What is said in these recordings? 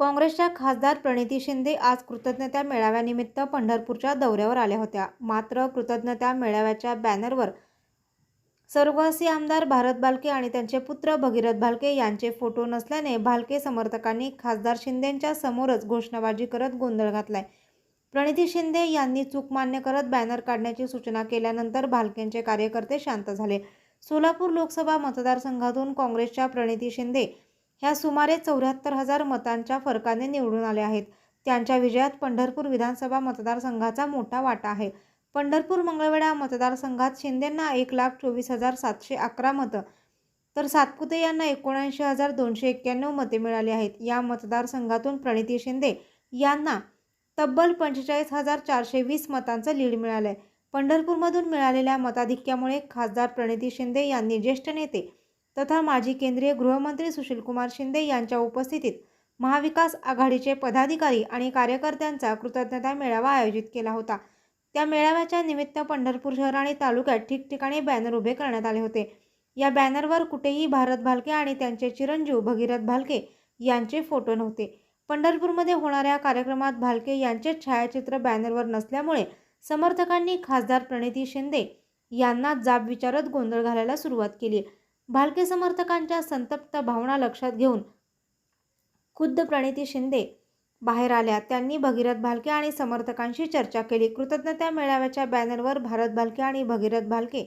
काँग्रेसच्या खासदार प्रणिती शिंदे आज कृतज्ञता मेळाव्यानिमित्त पंढरपूरच्या दौऱ्यावर आल्या होत्या. मात्र कृतज्ञता मेळाव्याच्या बॅनरवर स्वर्गवासी आमदार भारत भालके आणि त्यांचे पुत्र भगीरथ भालके यांचे फोटो नसल्याने भालके समर्थकांनी खासदार शिंदेंच्या समोरच घोषणाबाजी करत गोंधळ घातलाय. प्रणिती शिंदे यांनी चूक मान्य करत बॅनर काढण्याची सूचना केल्यानंतर भालकेंचे कार्यकर्ते शांत झाले. सोलापूर लोकसभा मतदारसंघातून काँग्रेसच्या प्रणिती शिंदे ह्या सुमारे चौऱ्याहत्तर हजार मतांच्या फरकाने निवडून आल्या आहेत. त्यांच्या विजयात पंढरपूर विधानसभा मतदारसंघाचा मोठा वाटा आहे. पंढरपूर मंगळवेढा मतदारसंघात शिंदेंना एक लाख चोवीस हजार सातशे अकरा मतं तर सातपुते यांना एकोणऐंशी हजार दोनशे एक्क्याण्णव मते मिळाली आहेत. या मतदारसंघातून प्रणिती शिंदे यांना तब्बल पंचेचाळीस हजार चारशे वीस मतांचं लीड मिळालं आहे पंढरपूरमधून मिळालेल्या मताधिक्यामुळे खासदार प्रणिती शिंदे यांनी ज्येष्ठ नेते तथा माजी केंद्रीय गृहमंत्री सुशीलकुमार शिंदे यांच्या उपस्थितीत महाविकास आघाडीचे पदाधिकारी आणि कार्यकर्त्यांचा कृतज्ञता मेळावा आयोजित केला होता. त्या मेळाव्याच्या निमित्त पंढरपूर शहर आणि तालुक्यात ठिकठिकाणी बॅनर उभे करण्यात आले होते. या बॅनरवर कुठेही भारत भालके आणि त्यांचे चिरंजीव भगीरथ भालके यांचे फोटो नव्हते. पंढरपूरमध्ये होणाऱ्या कार्यक्रमात भालके यांचे छायाचित्र बॅनरवर नसल्यामुळे समर्थकांनी खासदार प्रणिती शिंदे यांना जाब विचारत गोंधळ घालायला सुरुवात केली. भालके समर्थकांच्या संतप्त भावना लक्षात घेऊन खुद्द प्रणिती शिंदे बाहेर आल्या. त्यांनी भगीरथ भालके आणि समर्थकांशी चर्चा केली. कृतज्ञता मेळाव्याच्या बॅनरवर भारत भालके आणि भगीरथ भालके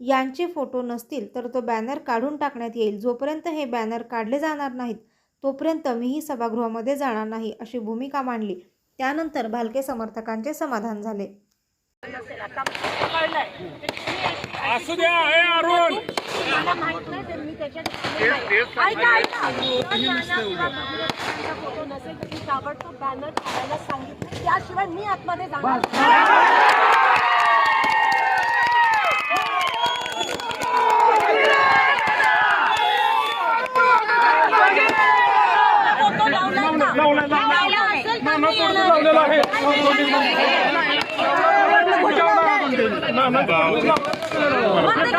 यांचे फोटो नसतील तर तो बॅनर काढून टाकण्यात येईल. जोपर्यंत हे बॅनर काढले जाणार नाहीत तोपर्यंत मीही सभागृहामध्ये जाणार नाही अशी भूमिका मांडली. त्यानंतर भालके समर्थकांचे समाधान झाले. असू द्या हे फोटो नसेल तर मी ताबडतोब बॅनर काढायला सांगितलं त्याशिवाय मी आतमध्ये जाणार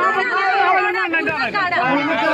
आहे 干了两